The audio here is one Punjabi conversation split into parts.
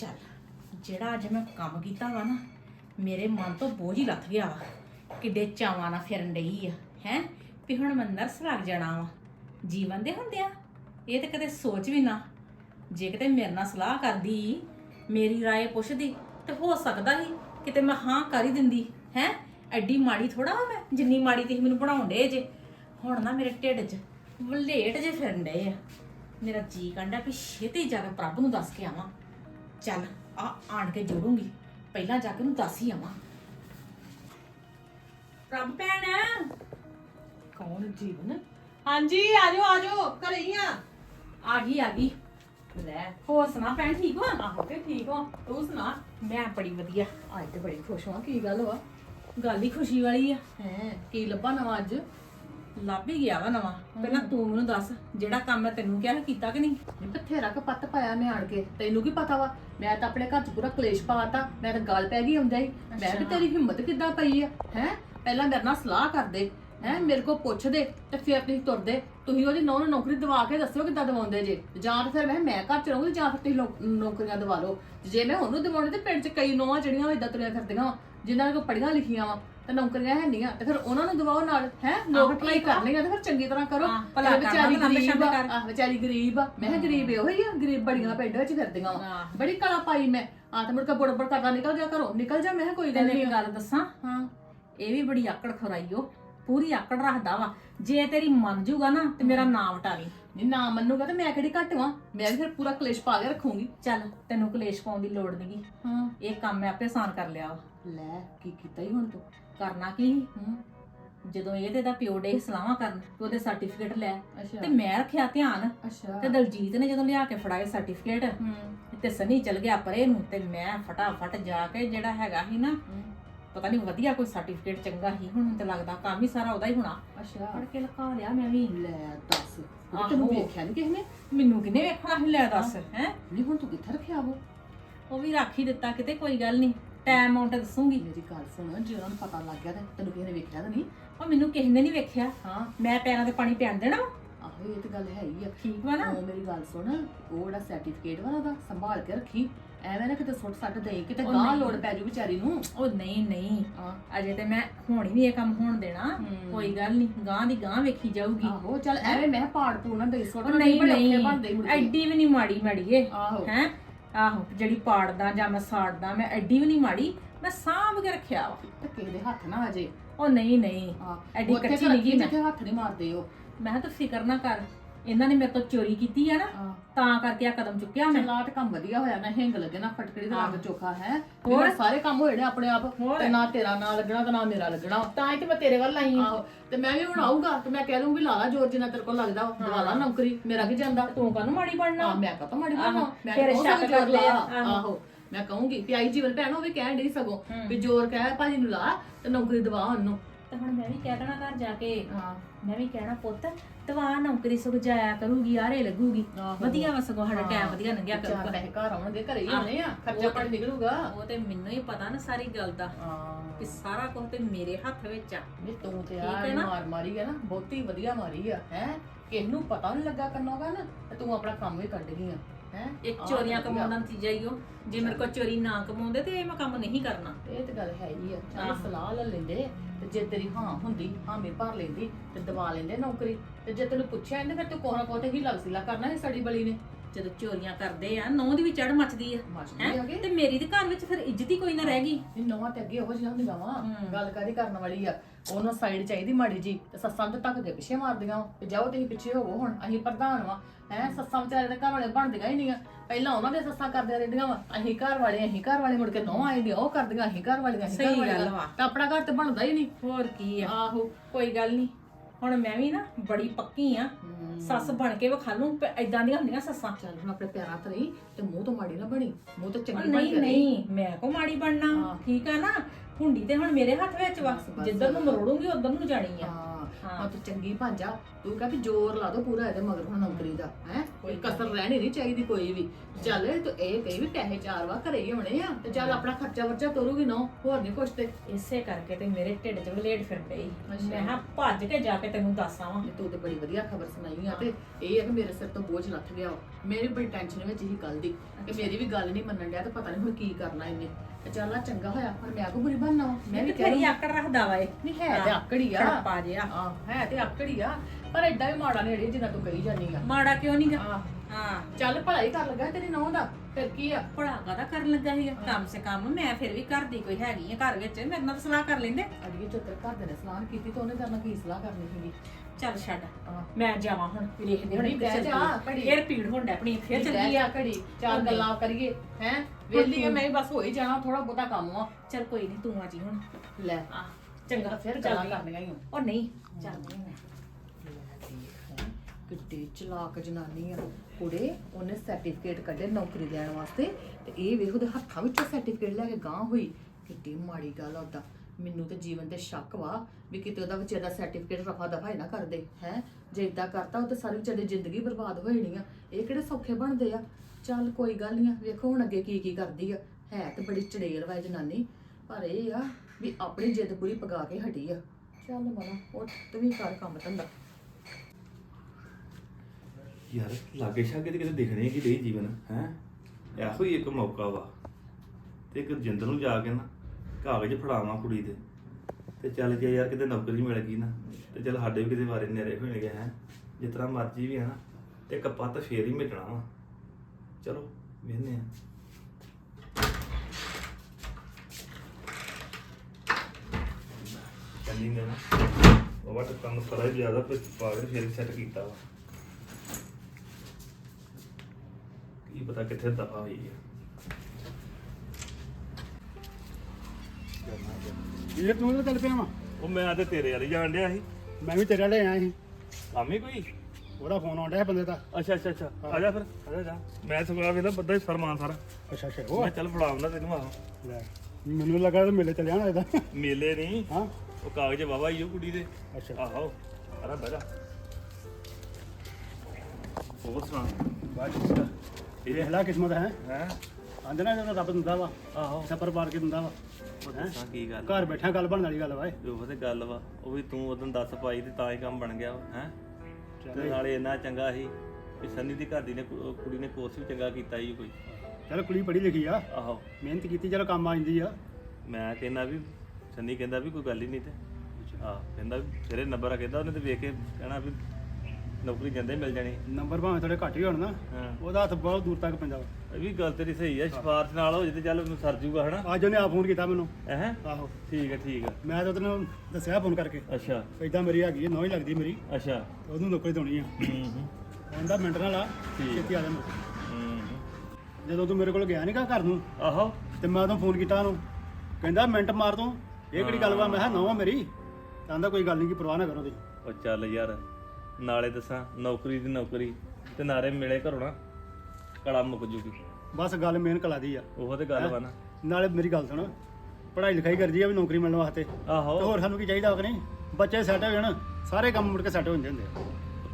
ਚੱਲ, ਜਿਹੜਾ ਅੱਜ ਮੈਂ ਕੰਮ ਕੀਤਾ ਵਾ ਨਾ, ਮੇਰੇ ਮਨ ਤੋਂ ਬੋਝ ਹੀ ਲੱਥ ਗਿਆ ਵਾ। ਕਿੱਡੇ ਚਾਵਾਂ ਨਾਲ ਫਿਰਨ ਡਈ ਆ, ਹੈ? ਵੀ ਹੁਣ ਮੈਂ ਨਰਸ ਲੱਗ ਜਾਣਾ ਵਾ। ਜੀਵਨ ਦੇ ਹੁੰਦਿਆ, ਇਹ ਤਾਂ ਕਦੇ ਸੋਚ ਵੀ ਨਾ। ਜੇ ਕਿਤੇ ਮੇਰੇ ਨਾਲ ਸਲਾਹ ਕਰਦੀ, ਮੇਰੀ ਰਾਏ ਪੁੱਛਦੀ, ਤੇ ਹੋ ਸਕਦਾ ਸੀ ਕਿਤੇ ਮੈਂ ਹਾਂ ਕਰ ਹੀ ਦਿੰਦੀ, ਹੈ? ਐਡੀ ਮਾੜੀ ਥੋੜਾ ਮੈਂ, ਜਿੰਨੀ ਮਾੜੀ ਤੁਸੀਂ ਮੈਨੂੰ ਬਣਾਉਣ ਡੇ ਜੇ। ਹੁਣ ਨਾ ਮੇਰੇ ਢਿੱਡ 'ਚ ਵਲੇਟ ਜੇ ਫਿਰਨ ਡਏ ਆ। ਮੇਰਾ ਜੀ ਕੰਡਾ ਵੀ ਛੇਤੀ ਜਾ ਕੇ ਪ੍ਰਭ ਨੂੰ ਦੱਸ ਕੇ ਆਵਾਂ। ਚੱਲ ਆ ਆਣ ਕੇ ਜੋੜੂੰਗੀ। ਪਹਿਲਾਂ ਜਾ ਕੇ ਉਹਨੂੰ ਦੱਸ ਹੀ ਆਵਾਂ। ਪ੍ਰਭ ਭੈਣ। ਕੌਣ ਜੀਵਨ? ਹਾਂਜੀ ਆਜੋ ਆਜੋ ਘਰੇ ਹੀ ਆ। ਆ ਗਈ ਆ ਗਈ। ਲੈ ਹੋਰ ਸੁਣਾ ਭੈਣ ਠੀਕ ਵਾ ਆਹੋ ਤੇ ਠੀਕ ਹੋ ਤੂੰ ਸੁਣਾ? ਮੈਂ ਬੜੀ ਵਧੀਆ ਅੱਜ ਤੇ ਬੜੀ ਖੁਸ਼ ਹਾਂ ਕੀ ਗੱਲ ਵਾ? ਗੱਲ ਹੀ ਖੁਸ਼ੀ ਵਾਲੀ ਆ। ਹੈ ਕੀ ਲੱਭਾ ਨਵਾਂ ਅੱਜ? ਲੱਭ ਹੀ ਗਿਆ ਵਾ ਨਵਾਂ। ਪਹਿਲਾਂ ਤੂੰ ਮੈਨੂੰ ਦੱਸ ਜਿਹੜਾ ਕੰਮ ਮੈਂ ਤੈਨੂੰ ਕਿਹਾ ਸੀ ਕੀਤਾ ਕਿ ਨਹੀਂ? ਨੀ ਬਥੇਰਾ ਕਪੱਤ ਪਾਇਆ ਮੈਂ ਆਣ ਕੇ। ਤੈਨੂੰ ਕੀ ਪਤਾ ਵਾ? ਮੈਂ ਤਾਂ ਆਪਣੇ ਘਰ 'ਚ ਪੂਰਾ ਕਲੇਸ਼ ਪਾਤਾ ਮੈਂ ਤਾਂ ਗੱਲ ਪੈ ਗਈ ਆਉਂਦਾ ਹੀ। ਮੈਂ ਕਿ। ਤੇਰੀ ਹਿੰਮਤ ਕਿੱਦਾਂ ਪਈ ਆ? ਹੈ? ਪਹਿਲਾਂ ਮੇਰੇ ਨਾਲ ਸਲਾਹ ਕਰਦੇ ਹੈ? ਮੇਰੇ ਕੋਲ ਪੁੱਛਦੇ ਤੇ ਫਿਰ ਤੁਸੀਂ ਤੁਰਦੇ ਤੁਸੀਂ ਉਹਦੀ ਨੌਂ ਨੂੰ ਨੌਕਰੀ ਦਵਾ ਕੇ ਦੱਸਿਓ ਕਿੱਦਾਂ ਦਵਾਉਂਦੇ ਜੇ। ਜਾਂ ਤਾਂ ਫਿਰ ਮੈਂ ਮੈਂ ਘਰ ਚ ਰਹੂੰਗੀ ਜਾਂ ਫਿਰ ਤੁਸੀਂ ਲੋਕ- ਨੌਕਰੀਆਂ ਦਵਾ ਲਓ। ਜੇ ਮੈਂ ਉਹਨੂੰ ਦਵਾਉਣੀ ਤੇ ਪਿੰਡ 'ਚ ਕਈ ਨੌਵਾਂ ਜਿਹੜੀਆਂ ਉਹ ਇਦਾਂ ਤੁਰੀਆਂ ਫਿਰਦੀਆਂ ਵਾਂ, ਜਿਨ੍ਹਾਂ ਕੋਲ ਪੜੀਆਂ ਲਿਖੀਆਂ ਵਾ ਤੇ ਨੌਕਰੀਆਂ ਹੈ ਨਹੀਂਆਂ ਤੇ ਫਿਰ ਉਹਨਾਂ ਨੂੰ ਦਵਾਓ ਨਾਲ ਹੈ? ਲੋਕ ਅਪਲਾਈ ਠੀਕ ਆ। ਕਰਨੀ ਆ ਤੇ ਫਿਰ ਚੰਗੀ ਤਰ੍ਹਾਂ ਕਰੋ। ਭਲਾ ਲੰਬੇ ਗਰੀਬ ਆ। ਕਰ। ਵਿਚਾਰੀ ਗਰੀਬ ਆ। ਮੈਂ ਕਿਹਾ ਗਰੀਬ ਇਹੋ ਹੀ ਆ ਗਰੀਬ ਬੜੀਆਂ ਪਿੰਡ ਵਿੱਚ ਫਿਰਦੀਆਂ ਵਾ। ਬੜੀ ਕਲਾ ਪਾਈ ਮੈਂ। ਆ ਤੇ ਮੁੜ ਕੇ ਬੜਬੜ ਕਰਦਾ ਨਿਕਲ ਜਾ ਘਰੋਂ। ਨਿਕਲ ਜਾ ਮੈਂ ਕੋਈ ਗੱਲ ਨਹੀਂ ਗੱਲ ਦੱਸਾਂ? ਹਾਂ। ਇਹ ਵੀ ਬੜੀ ਆਕੜ ਖਰਾਈ ਓ ਪੂਰੀ ਆਕੜ ਰੱਖਦਾ ਵਾ। ਜੇ ਤੇਰੀ ਮੰਨ ਜੂਗਾ ਨਾ ਤੇ ਮੇਰਾ ਨਾਮ ਵਟਾਵੀ ਨਹੀਂ ਨਾ ਮੰਨੂਗਾ ਤੇ ਮੈਂ ਕਿਹੜੀ ਘੱਟ ਵਾਂ? ਮੈਂ ਵੀ ਫਿਰ ਪੂਰਾ ਕਲੇਸ਼ ਪਾ ਕੇ ਰੱਖੂੰਗੀ। ਚੱਲ ਤੈਨੂੰ ਕਲੇਸ਼ ਪਾਉਣ ਦੀ ਲੋੜ ਨਹੀਂਗੀ ਹਾਂ। ਇਹ ਕੰਮ ਮੈਂ ਆਪੇ ਆਸਾਨ ਕਰ ਲਿਆ ਵਾ। ਲੈ ਕੀ ਕੀਤਾ ਹੀ ਹੁਣ ਤੂੰ? ਕਰਨਾ ਕੀ ਸੀ? ਹੂੰ। ਜਦੋਂ ਇਹ ਤੇ ਦਾ ਪਿਓ ਡੇ ਸਲਾਹਾਂ ਕਰਨ ਤੇ ਉਹਦੇ ਸਰਟੀਫਿਕੇਟ ਲੈ ਅੱਛਾ। ਤੇ ਮੈਂ ਰੱਖਿਆ ਧਿਆਨ। ਅੱਛਾ। ਤੇ ਦਲਜੀਤ ਨੇ ਜਦੋਂ ਲਿਆ ਕੇ ਫੜਾਏ ਸਰਟੀਫਿਕੇਟ ਹੂੰ। ਤੇ ਸਨੀ ਚਲ ਗਿਆ ਪਰੇ ਨੂੰ ਤੇ ਮੈਂ ਫਟਾਫਟ ਜਾ ਕੇ ਜਿਹੜਾ ਹੈਗਾ ਸੀ ਨਾ ਪਤਾ ਨਹੀਂ ਵਧੀਆ ਕੋਈ ਸਰਟੀਫਿਕੇਟ ਚੰਗਾ ਹੀ ਹੁਣ ਤੇ ਲੱਗਦਾ ਕੰਮ ਹੀ ਸਾਰਾ ਉਹਦਾ ਹੀ ਹੋਣਾ। ਅੱਛਾ। ਫੜ ਕੇ ਲਗਾ ਲਿਆ ਮੈਂ ਵੀ ਲੈ ਦੱਸ। ਤੈਨੂੰ ਵੇਖਿਆ ਨਹੀਂ ਕਿਸੇ ਨੇ? ਮੈਨੂੰ ਕਿਨੇ ਵੇਖਣਾ ਸੀ ਲੈ ਦੱਸ ਹੈ? ਨਹੀਂ ਹੁਣ ਤੂੰ ਕਿੱਥੇ ਰੱਖਿਆ ਉਹ ਉਹ ਵੀ ਰੱਖ ਹੀ ਦਿੱਤਾ ਕਿਤੇ ਕੋਈ ਗੱਲ ਨਹੀਂ ਟਾਈਮ ਆਉਣ ਤੇ ਦੱਸੂਗੀ। ਮੇਰੀ ਗੱਲ ਸੁਣ ਜੇ ਉਹਨਾਂ ਨੂੰ ਪਤਾ ਲੱਗ ਗਿਆ ਤੇ ਤੈਨੂੰ ਕਿਸੇ ਨੇ ਵੇਖਿਆ ਤਾਂ ਨਹੀਂ। ਉਹ ਮੈਨੂੰ ਕਿਸੇ ਨੇ ਨਹੀਂ ਵੇਖਿਆ। ਹਾਂ। ਮੈਂ ਪੈਰਾਂ ਤੇ ਪਾਣੀ ਪੈਣ ਦੇਣਾ। ਆਹੋ ਇਹ ਤਾਂ ਗੱਲ ਹੈ ਹੀ ਆ। ਠੀਕ ਵਾ ਨਾ? ਉਹ ਮੇਰੀ ਗੱਲ ਸੁਣ ਉਹ ਜਿਹੜਾ ਸਰਟੀਫਿਕੇਟ ਵਾ ਨਾ ਉਹਦਾ ਸੰਭਾਲ ਕੇ ਰੱਖੀ। ਐਵੇਂ ਨਾ ਕਿਤੇ ਸੁੱਟ ਸੱਟ ਦੇ ਕਿਤੇ ਉਹ ਗਾਂ ਨਹੀਂ। ਲੋੜ ਪੈ ਜੂ ਵਿਚਾਰੀ ਨੂੰ। ਉਹ ਨਹੀਂ ਨਹੀਂ। ਹਾਂ। ਅਜੇ ਤੇ ਮੈਂ ਹੁਣ ਹੀ ਨਹੀਂ ਇਹ ਕੰਮ ਹੋਣ ਦੇਣਾ। ਕੋਈ ਗੱਲ ਨਹੀਂ ਗਾਂ ਦੀ ਗਾਂ ਵੇਖੀ ਜਾਊਗੀ। ਆਹੋ ਚੱਲ ਐਵੇਂ ਮੈਂ ਪਾੜ ਪੂ ਨਾ ਦੇ ਸੁੱਟ ਉਹ ਨਹੀਂ ਨਹੀਂ। ਬਣਦੇ ਮੁੜ ਕੇ। ਐਡੀ ਵੀ ਨਹੀਂ ਮਾੜੀ ਮਾੜੀਏ। ਆਹੋ। ਹੈ? ਆਹੋ ਜਿਹੜੀ ਪਾੜਦਾ ਜਾਂ ਮੈਂ ਸਾੜਦਾ ਮੈਂ ਐਡੀ ਵੀ ਨਹੀਂ ਮਾੜੀ ਮੈਂ ਸਾਂਭ ਕੇ ਰੱਖਿਆ ਵਾ। ਕਿਸੇ ਦੇ ਹੱਥ ਨਾ ਅਜੇ? ਉਹ ਨਹੀਂ ਨਹੀਂ ਹਾਂ ਐਡੀ ਉੱਥੇ ਕੱਚੀ ਨਹੀਂ ਮੈਂ। ਜਿੱਥੇ ਹੱਥ ਨਹੀਂ ਮਾਰਦੇ ਉਹ। ਮੈਂ ਕਿਹਾ ਤੂੰ ਫਿਕਰ ਨਾ ਕਰ। ਇਹਨਾਂ ਨੇ ਮੇਰੇ ਤੋਂ ਚੋਰੀ ਕੀਤੀ ਆ ਨਾ ਤਾਂ ਕਰਕੇ ਆ ਕਦਮ ਚੁੱਕਿਆ ਮੈਂ ਚਲਾ ਤੇ ਕੰਮ ਵਧੀਆ ਹੋਇਆ ਨਾ ਹਿੰਗ ਲੱਗੇ ਨਾ ਫਟਕੜੀ ਦਾ ਰੰਗ ਆਹੋ। ਚੋਖਾ ਹੈ। ਹੋਰ? ਸਾਰੇ ਕੰਮ ਹੋਏ ਨੇ ਆਪਣੇ ਆਪ ਹੋਰ? ਤੇ ਨਾ ਤੇਰਾ ਨਾਂ ਲੱਗਣਾ ਤੇ ਨਾ ਮੇਰਾ ਲੱਗਣਾ। ਤਾਂ ਹੀ ਤੇ ਮੈਂ ਤੇਰੇ ਵੱਲ ਆਈ ਹਾਂ। ਆਹੋ ਤੇ ਮੈਂ ਵੀ ਹੁਣ ਆਊਗਾ ਤੇ ਮੈਂ ਕਹਿ ਦੂੰਗੀ ਲਾ ਲਾ ਜੋਰ ਜਿੰਨਾ ਤੇਰੇ ਕੋਲ ਲੱਗਦਾ ਵਾ, ਦਵਾ ਲਾ ਨੌਕਰੀ ਮੇਰਾ ਕੀ ਜਾਂਦਾ? ਤੂੰ ਕਾਹਨੂੰ ਮਾੜੀ ਬਣਨਾ? ਆ ਮੈਂ ਕਹਤਾ ਮਾੜੀ ਆਹੋ, ਬਣਾ ਮੈਂ ਫਿਰ ਕਹੂੰਗਾ ਸ਼ੱਕ ਜੋਰ ਕਰਦੇ ਆ, ਆਹੋ। ਆਹੋ ਮੈਂ ਕਹੂੰਗੀ ਪਿਆਈ ਜੀਵਨ ਭੈਣ ਉਹ ਵੀ ਕਹਿਣ ਡਈ ਸਗੋਂ। ਵੀ ਜੋਰ ਕਹਿ ਭਾਜੀ ਨੂੰ ਲਾ ਤੇ ਨੌਕਰੀ ਦਵਾ ਉਹਨੂੰ। ਤੇ ਹੁਣ ਮੈਂ ਵੀ ਕਹਿ ਦੇਣਾ ਘਰ ਜਾ ਕੇ। ਹਾਂ। ਮੈਂ ਵੀ ਕਹਿਣਾ ਪੁੱਤ ਦਵਾ ਨੌਕਰੀ ਸੁਖ ਜਾਇਆ ਕਰੂਗੀ ਆਰੇ ਲੱਗੂਗੀ। ਆਹੋ। ਵਧੀਆ ਵਾ ਸਗੋਂ ਸਾਡਾ ਟਾਈਮ ਵਧੀਆ ਲੰਘਿਆ ਚਾਰ ਕਰੂਗਾ ਪੈਸੇ ਘਰ ਆਉਣਗੇ ਘਰੇ ਹੀ ਆਉਣੇ ਆ ਖਰਚਾ ਪਾਣੀ ਨਿਕਲੂਗਾ। ਉਹ ਤੇ ਮੈਨੂੰ ਹੀ ਪਤਾ ਨਾ ਸਾਰੀ ਗੱਲ ਦਾ ਹਾਂ। ਕਿ ਸਾਰਾ ਕੁਝ ਤੇ ਮੇਰੇ ਹੱਥ ਵਿੱਚ ਆ। ਨਹੀਂ ਤੂੰ ਤੇ ਠੀਕ ਆ ਹੈ ਨਾ? ਮਾਰ ਮਾਰੀ ਹੈ ਨਾ ਬਹੁਤੀ ਵਧੀਆ ਮਾਰੀ ਆ ਹੈ? ਕਿਸ ਨੂੰ ਪਤਾ ਨਹੀਂ ਲੱਗਾ ਕੰਨੋਗਾ ਨਾ ਤੇ ਤੂੰ ਆਪਣਾ ਕੰਮ ਵੀ ਕੱਢ ਗਈ ਆ। ਹੈ? ਇਹ ਚੋਰੀਆਂ ਕਮਾਉਣ ਦਾ ਨਤੀਜਾ ਹੀ ਉਹ। ਜੇ ਮੇਰੇ ਕੋਲ ਚੋਰੀ ਨਾ ਕਮਾਉਂਦੇ ਤੇ ਇਹ ਮੈਂ ਕੰਮ ਨਹੀਂ ਕਰਨਾ। ਇਹ ਤੇ ਗੱਲ ਹੈ ਹੀ ਆ। ਚੱਲ ਆਹੋ। ਸਲਾਹ ਲੈ ਲੈਂਦੇ ਤੇ ਜੇ ਤੇਰੀ ਹਾਂ ਹੁੰਦੀ ਹਾਮੀ ਭਰ ਲੈਂਦੀ ਤੇ ਦਵਾ ਲੈਂਦੇ ਨੌਕਰੀ। ਤੇ ਜੇ ਤੈਨੂੰ ਪੁੱਛਿਆ ਇਹਨੇ ਫਿਰ ਤੂੰ ਕੋਹਣਾ ਕੋਤੇ ਹੀ ਲਗਸੀਲਾ ਕਰਨਾ ਸੀ ਸੜੀ ਬਲੀ ਨੇ। ਜਦੋਂ ਚੋਰੀਆਂ ਕਰਦੇ ਆ ਨੌ ਦੀ ਵੀ ਚੜ ਮੱਚਦੀ ਆ। ਮੱਚਦੀ ਹੈਂ? ਹੈਗੇ। ਤੇ ਮੇਰੀ ਤੇ ਘਰ ਵਿੱਚ ਫਿਰ ਇੱਜ਼ਤ ਹੀ ਕੋਈ ਨਾ ਰਹਿ ਗਈ। ਇਹ ਨਵਾਂ ਤੇ ਅੱਗੇ ਉਹੋ ਜਿਹਾ ਹੁੰਦੀਆਂ ਵਾ। ਗੱਲ ਕਾਦੀ ਕਰਨ ਵਾਲੀ ਆ? ਉਹਨੂੰ ਸਾਈਡ ਚਾਹੀਦੀ ਮਾੜੀ ਜੀ। ਤੇ ਸੱਸਾਂ ਤੇ ਤੱਕ ਦੇ ਪਿੱਛੇ ਮਾਰਦੀਆਂ ਵਾਂ। ਤੇ ਜਾਓ ਤੁਸੀਂ ਪਿੱਛੇ ਹੋਵੋ ਹੁਣ ਅਸੀਂ ਪ੍ਰਧਾਨ ਵਾਂ। ਹੈ ਸੱਸਾਂ ਵਿਚਾਰੇ ਦੇ ਘਰ ਵਾਲੇ ਬਣਦੀਆਂ ਹੀ ਨਹੀਂ ਆ ਪਹਿਲਾਂ ਉਹਨਾਂ ਦੇ ਸੱਸਾਂ ਕਰਦੀਆਂ ਰਹਿੰਦੀਆਂ ਵਾ। ਅਸੀਂ ਘਰ ਵਾਲੇ ਅਸੀਂ ਘਰ ਵਾਲੇ ਮੁੜ ਕੇ ਨੌ ਆਏ ਦੀ ਉਹ ਕਰਦੀਆਂ ਅਸੀਂ ਘਰ ਵਾਲੀਆਂ ਅਸੀਂ ਘਰ ਸਹੀ ਗੱਲ ਵਾਲੀਆਂ ਵਾ। ਤਾਂ ਆਪਣਾ ਘਰ ਤੇ ਬਣਦਾ ਹੀ ਨਹੀਂ। ਹੋਰ ਕੀ ਆ। ਆਹੋ। ਕੋਈ ਗੱਲ ਨਹੀਂ। ਹੁਣ ਮੈਂ ਵੀ ਨਾ ਬੜੀ ਪੱਕੀ ਆ। ਸੱਸ ਬਣ ਕੇ ਵਿਖਾ ਲੂੰ ਐਦਾਂ ਦੀਆਂ ਹੁੰਦੀਆਂ ਸੱਸਾਂ। ਚੱਲ ਹੁਣ ਆਪਣੇ ਪਿਆਰਾਂ ਤੇ ਰਹੀ ਤੇ ਮੂੰਹ ਤੋਂ ਮਾੜੀ ਨਾ ਬਣੀ ਮੂੰਹ ਤੋਂ ਚੰਗੀ ਬਣ ਨਹੀਂ ਕੇ ਰਹੀ ਨਹੀਂ ਮੈਂ ਕੋ ਮਾੜੀ ਬਣਨਾ? ਹਾਂ। ਠੀਕ ਆ ਨਾ? ਹੁੰਡੀ ਤੇ ਹੁਣ ਮੇਰੇ ਹੱਥ ਵਿੱਚ ਵਾ। ਬਸ, ਬਸ। ਜਿੱਧਰ ਨੂੰ ਮਰੋੜੂੰਗੀ ਉਧਰ ਨੂੰ ਜਾਣੀ ਆ। ਹਾਂ। ਹਾਂ। ਹਾਂ ਤੂੰ ਚੰਗੀ ਭਾਂਜਾ ਤੂੰ ਕਹ ਵੀ ਜ਼ੋਰ ਲਾ ਦੋ ਪੂਰਾ ਇਹਦੇ ਮਗਰ ਹੁਣ ਨੌਕਰੀ ਦਾ ਹੈ? ਕੋਈ ਕਸਰ ਰਹਿਣੀ ਨਹੀਂ ਚਾਹੀਦੀ ਕੋਈ ਵੀ। ਚੱਲ ਤੂੰ ਇਹ ਕਹੀ ਵੀ ਪੈਸੇ ਚਾਰ ਵਾ ਘਰੇ ਹੀ ਹੋਣੇ ਆ ਤੇ ਚੱਲ ਆਪਣਾ ਖਰਚਾ ਵਰਚਾ ਤੋਰੂਗੀ ਨਾ ਹੋਰ ਨਹੀਂ ਕੁਛ ਤੇ। ਇਸੇ ਕਰਕੇ ਤੇ ਮੇਰੇ ਢਿੱਡ 'ਚ ਵਲੇਟ ਫਿਰ ਪਈ। ਮੈਂ ਕਿਹਾ ਭੱਜ ਕੇ ਜਾ ਕੇ ਤੈਨੂੰ ਦੱਸਾਂ ਵਾ ਤੇ ਤੂੰ ਬੜੀ ਵਧੀਆ ਖਬਰ ਸੁਣਾਈ ਆ ਤੇ ਇਹ ਹੈ ਕਿ ਮੇਰੇ ਸਿਰ ਤੋਂ ਬੋਝ ਲੱਥ ਗਿਆ ਵਾ। ਮੇਰੀ ਬੜੀ ਟੈਨਸ਼ਨ ਵਿੱਚ ਹੀ ਕੱਲ ਦੀ ਕਿ ਮੇਰੀ ਵੀ ਗੱਲ ਨਹੀਂ ਮੰਨਣ ਡਿਆ ਤੇ ਪਤਾ ਨਹੀਂ ਹੁਣ ਕੀ ਕਰਨਾ ਇਹਨੇ। ਤੇ ਚੱਲ ਆ ਚੰਗਾ ਹੋਇਆ ਹੁਣ ਮੈਂ ਕੋ ਬੁਰੀ ਬਣਨਾ ਵਾ। ਮੈਂ ਵੀ ਕਹਿ ਤੇਰੀ ਆਕੜ ਰੱਖਦਾ ਵਾ ਇਹ? ਨਹੀਂ ਹੈ ਤੇ ਆਕੜੀ ਆ। ਪਾ ਜਿਆ ਆ। ਹੈ ਤੇ ਆਕੜੀ ਆ। ਪਰ ਐਡਾ ਵੀ ਮਾੜਾ ਨਹੀਂ ਅੜੀ ਜਿੰਨਾ ਤੂੰ ਕਹੀ ਜਾਨੀ ਆ। ਮਾੜਾ ਕਿਉਂ ਨਹੀਂ ਗਾ? ਆ ਹਾਂ। ਚੱਲ ਭਲਾਈ ਕਰ ਲੱਗਾ ਤੇਰੀ ਨੌਂ ਦਾ ਫਿਰ ਕੀ ਆ? ਪੜਾ ਕਾਦਾ ਕਰਨ ਲੱਗਾ ਸੀਗਾ ਕੰਮ ਸੇ ਕੰਮ ਮੈਂ ਫਿਰ ਵੀ ਘਰ ਦੀ ਕੋਈ ਹੈਗੀ ਆ ਘਰ ਵਿੱਚ ਮੇਰੇ ਨਾਲ ਤਾਂ ਸਲਾਹ ਕਰ ਲੈਂਦੇ। ਅੜੀਏ ਜੋਤਰ ਘਰ ਦੇ ਨੇ ਸਲਾਹ ਕੀਤੀ ਤੇ ਉਹਨੇ ਤੇਰੇ ਨਾਲ ਕੀ ਸਲਾਹ ਕਰਨੀ ਸੀਗੀ? ਚੱਲ ਛੱਡ। ਹਾਂ। ਮੈਂ ਜਾਵਾਂ ਹੁਣ ਵੇਖਦੇ ਹੁਣ ਨਹੀਂ, ਬਹਿ ਜਾ, ਘੜੀ। ਫਿਰ ਪੀੜ ਡੈ ਆਪਣੀ ਫਿਰ ਚੱਲੀ ਆ। ਘੜੀ ਚਾਰ ਗੱਲਾਂ ਕਰੀਏ ਹੈ? ਵੇਲੀ ਮੈਂ ਵੀ ਬਸ ਹੋ ਹੀ ਜਾਣਾ ਥੋੜਾ ਬਹੁਤਾ ਕੰਮ ਆ ਚੱਲ ਕੋਈ ਨਹੀਂ ਤੂੰ ਆ ਜੀ ਹੁਣ। ਲੈ ਆ ਚੰਗਾ ਫਿਰ ਚੱਲ ਗੱਲਾਂ ਕਰਨੀਆਂ ਹੀ ਉਹ ਨਹੀਂ ਚੱਲਦੀ ਮੈਂ ਕਿੱਡੀ ਚਲਾਕ ਜਨਾਨੀ ਆ। ਕੁੜੇ ਉਹਨੇ ਸਰਟੀਫਿਕੇਟ ਕੱਢੇ ਨੌਕਰੀ ਲੈਣ ਵਾਸਤੇ ਤੇ ਇਹ ਵੇਖ ਉਹਦੇ ਹੱਥਾਂ ਵਿੱਚੋਂ ਸਰਟੀਫਿਕੇਟ ਲੈ ਕੇ ਗਾਂ ਹੋਈ। ਕਿੱਡੀ ਮਾੜੀ ਗੱਲ ਆ ਉਹਦਾ। ਮੈਨੂੰ ਤੇ ਜੀਵਨ ਤੇ ਸ਼ੱਕ ਵਾ ਵੀ ਕਿਤੇ ਉਹਦਾ ਵਿਚਾਰਾ ਸਰਟੀਫਿਕੇਟ ਰਫਾ ਦਫਾ ਹੀ ਨਾ ਕਰਦੇ, ਹੈ? ਜੇ ਇਦਾਂ ਕਰਤਾ, ਉਹ ਤੇ ਸਾਰੀ ਵਿਚਾਰੀ ਜ਼ਿੰਦਗੀ ਬਰਬਾਦ ਹੋ ਜਾਣੀ ਆ। ਇਹ ਕਿਹੜੇ ਸੌਖੇ ਬਣਦੇ ਆ? ਚੱਲ ਕੋਈ ਗੱਲ ਨਹੀਂ ਆ, ਵੇਖੋ ਹੁਣ ਅੱਗੇ ਕੀ ਕੀ ਕਰਦੀ ਆ। ਹੈ ਤੇ ਬੜੀ ਚੜੇਲ ਵਾ ਇਹ ਜਨਾਨੀ, ਪਰ ਇਹ ਆ ਵੀ ਆਪਣੀ ਜਿੱਦ ਪੂਰੀ ਪਗਾ ਕੇ ਹਟੀ ਆ। ਚੱਲ ਮਨਾ ਉਹ ਤੂੰ ਵੀ ਕਰ ਕੰਮ ਧੰਦਾ। ਯਾਰ, ਲਾਗੇ ਛਾਗੇ ਤੇ ਕਿਤੇ ਦਿਖਣੇ ਕਿ ਨਹੀਂ ਜੀਵਨ, ਹੈ? ਇਹੋ ਹੀ ਇੱਕ ਮੌਕਾ ਵਾ। ਤੇ ਇੱਕ ਜਿੰਦ ਨੂੰ ਜਾ ਕੇ ਨਾ ਕਾਗਜ਼ ਫੜਾਵਾਂ ਕੁੜੀ ਦੇ। ਤੇ ਚੱਲ ਜੇ ਯਾਰ ਕਿਤੇ ਨੌਕਰੀ ਮਿਲ ਗਈ ਨਾ, ਤੇ ਚੱਲ ਸਾਡੇ ਵੀ ਕਿਤੇ ਵਾਰੇ ਨੇਰੇ ਹੋਣਗੇ ਹੈ। ਜਿਸ ਤਰ੍ਹਾਂ ਮਰਜ਼ੀ ਵੀ ਹੈ ਨਾ ਤੇ ਇੱਕ ਪੱਤ ਫੇਰ ਹੀ ਮਿਟਣਾ ਵਾ। ਚਲੋ ਵੇਖਨੇ ਆ ਕੰਨੀ ਨੇ ਨਾ। ਉਹ ਵਾਟ ਕੰਮ ਸਾਰਾ ਹੀ ਜ਼ਿਆਦਾ ਪਰ ਪਾਗਲ ਫੇਰ ਸੈੱਟ ਕੀਤਾ ਵਾ। ਕੀ ਪਤਾ ਕਿੱਥੇ ਦਫਾ ਹੋਈ ਹੈ ਇਹ ਤੂੰ ਤਾਂ ਚੱਲ ਪਿਆ ਵਾ। ਉਹ ਮੈਂ ਤੇ ਤੇਰੇ ਵਾਲੀ ਜਾਣ ਡਿਆ ਸੀ। ਮੈਂ ਵੀ ਤੇਰੇ ਲੈ ਆਇਆ ਸੀ। ਆਮੀ ਕੋਈ? ਉਹਦਾ ਫੋਨ ਆਉਂਦਾ ਹੈ ਬੰਦੇ ਦਾ। ਅੱਛਾ ਅੱਛਾ ਅੱਛਾ। ਆ ਜਾ ਫਿਰ ਆ ਜਾ ਜਾ। ਮੈਂ ਸਗਵਾ ਵੇਲਾ ਬੱਦਾ ਹੀ ਸਰਮਾਨ ਸਾਰਾ। ਅੱਛਾ ਅੱਛਾ ਮੈਂ ਉਹ ਚੱਲ ਫੜਾਉਂਦਾ ਤੈਨੂੰ ਆਹੋ। ਲੈ ਮੈਨੂੰ ਲੱਗਾ ਤੇ ਮੇਲੇ ਚੱਲਿਆ ਨਾ ਇਹਦਾ। ਮੇਲੇ ਨਹੀਂ ਹਾਂ। ਉਹ ਕਾਗਜ਼ ਵਾਵਾ ਹੀ ਉਹ ਕੁੜੀ ਦੇ। ਅੱਛਾ। ਆਹੋ ਅਰੇ ਜਾ। ਹੋਰ ਸੁਣਾ? ਬਾਅਦ ਇਹ ਵੇਖ ਲੈ ਕਿਸਮਤ ਹੈ। ਹੈ? ਆਂਦੇ ਨਾ ਜਦੋਂ ਰੱਬ ਦਿੰਦਾ ਵਾ ਆਹੋ। ਸਫਰ ਪਾਰ ਕੇ ਦਿੰਦਾ ਵਾ। ਹੈਂ? ਦੱਸਾਂ ਕੀ ਗੱਲ ਘਰ ਬੈਠਾ ਗੱਲ ਬਣਨ ਵਾਲੀ ਗੱਲ ਵਾ ਇਹ। ਉਹ ਤੇ ਗੱਲ ਵਾ ਉਹ ਵੀ ਤੂੰ ਉਦੋਂ ਦੱਸ ਪਾਈ ਤੇ ਤਾਂ ਹੀ ਕੰਮ ਬਣ ਗਿਆ ਹੈ? ਤੇ ਚੱਲ ਨਾਲੇ ਇੰਨਾ ਚੰਗਾ ਸੀ ਵੀ ਸੰਨੀ ਦੀ ਘਰ ਦੀ ਨੇ ਕੁ- ਕੁੜੀ ਨੇ ਕੋਰਸ ਵੀ ਚੰਗਾ ਕੀਤਾ ਹੀ ਕੋਈ। ਚੱਲ ਕੁੜੀ ਪੜ੍ਹੀ ਲਿਖੀ ਆ। ਆਹੋ। ਮਿਹਨਤ ਕੀਤੀ ਚਲੋ ਕੰਮ ਆ ਜਾਂਦੀ ਆ। ਮੈਂ ਕਹਿੰਦਾ ਵੀ ਸੰਨੀ ਕਹਿੰਦਾ ਵੀ ਕੋਈ ਗੱਲ ਹੀ ਨਹੀਂ ਤੇ। ਆਹ ਕਹਿੰਦਾ ਵੀ ਤੇਰੇ ਨੰਬਰ ਆ ਕਹਿੰਦਾ ਉਹਨੇ ਤੇ ਵੇਖ ਕੇ ਕਹਿਣਾ ਵੀ ਨੌਕਰੀ ਜਾਂਦੇ ਮਿਲ ਜਾਣੀ। ਨੰਬਰ ਭਾਵੇਂ ਥੋੜੇ ਘੱਟ ਹੀ ਹੋਣ ਨਾ ਹਾਂ। ਉਹਦਾ ਹੱਥ ਬਹੁਤ ਦੂਰ ਤੱਕ ਪੈਂਦਾ ਵਾ। ਇਹ ਵੀ ਗੱਲ ਤੇਰੀ ਸਹੀ ਆ ਸਿਫਾਰਸ਼ ਨਾਲ ਹੋ ਜੇ ਤੇ ਚੱਲ ਮੈਨੂੰ ਸਰ ਜੂਗਾ ਹਨਾ? ਅੱਜ ਉਹਨੇ ਆ ਫੋਨ ਕੀਤਾ ਮੈਨੂੰ। ਹੈ? ਆਹੋ। ਠੀਕ ਹੈ ਠੀਕ ਹੈ ਮੈਂ ਤਾਂ ਉਹਨੂੰ ਦੱਸਿਆ ਫੋਨ ਕਰਕੇ। ਅੱਛਾ। ਇਦਾਂ ਮੇਰੀ ਹੈਗੀ ਨੌ ਹੀ ਲੱਗਦੀ ਮੇਰੀ। ਅੱਛਾ। ਤੇ ਉਹਨੂੰ ਨੌਕਰੀ ਦੇਣੀ ਆ। ਹੂੰ ਹੂੰ। ਕਹਿੰਦਾ ਮਿੰਟ ਨਾਲ ਆ। ਛੇਤੀ ਆ ਜਾ ਮੇਰੇ ਹੂੰ ਹੂੰ। ਕੋਲ। ਜਦੋਂ ਤੂੰ ਮੇਰੇ ਕੋਲ ਗਿਆ ਨੀ ਗਾ ਘਰ ਨੂੰ ਆਹੋ। ਤੇ ਮੈਂ ਉਹਨੂੰ ਫੋਨ ਕੀਤਾ ਉਹਨੂੰ। ਕਹਿੰਦਾ ਮਿੰਟ ਮਾਰ ਤੂੰ। ਇਹ ਕਿਹੜੀ ਗੱਲ ਵਾ? ਮੈਂ ਕਿਹਾ ਨੌ ਮੇਰੀ। ਕਹਿੰਦਾ ਕੋਈ ਗੱਲ ਨਹੀਂ ਕੀ ਪਰਵਾਹ ਨਾ ਕਰੋ ਤੁਸੀਂ। ਉਹ ਚੱਲ ਯਾਰ ਨਾਲੇ ਦੱਸਾਂ ਨੌਕਰੀ ਦੀ ਨੌਕਰੀ ਤੇ ਨਾਲੇ ਮਿਲੇ ਘਰੋਂ ਨਾ। ਕੜਾ ਮੁੱਕ ਜੂਗੀ। ਬਸ ਗੱਲ ਮੇਨ ਕਲਾ ਦੀ ਆ। ਉਹ ਤੇ ਗੱਲ ਵਾ ਨਾ। ਨਾਲੇ ਮੇਰੀ ਗੱਲ ਸੁਣ ਪੜ੍ਹਾਈ ਲਿਖਾਈ ਕਰਦੀ ਆ ਵੀ ਨੌਕਰੀ ਮਿਲਣ ਵਾਸਤੇ। ਤੇ ਆਹੋ ਹੋਰ ਸਾਨੂੰ ਕੀ ਚਾਹੀਦਾ ਕਿ ਨਹੀਂ? ਬੱਚੇ ਸੈੱਟ ਹੋ ਜਾਣ ਸਾਰੇ ਕੰਮ ਮੁੜ ਕੇ ਸੈੱਟ ਹੋ ਜਾਂਦੇ ਹੁੰਦੇ ਆ।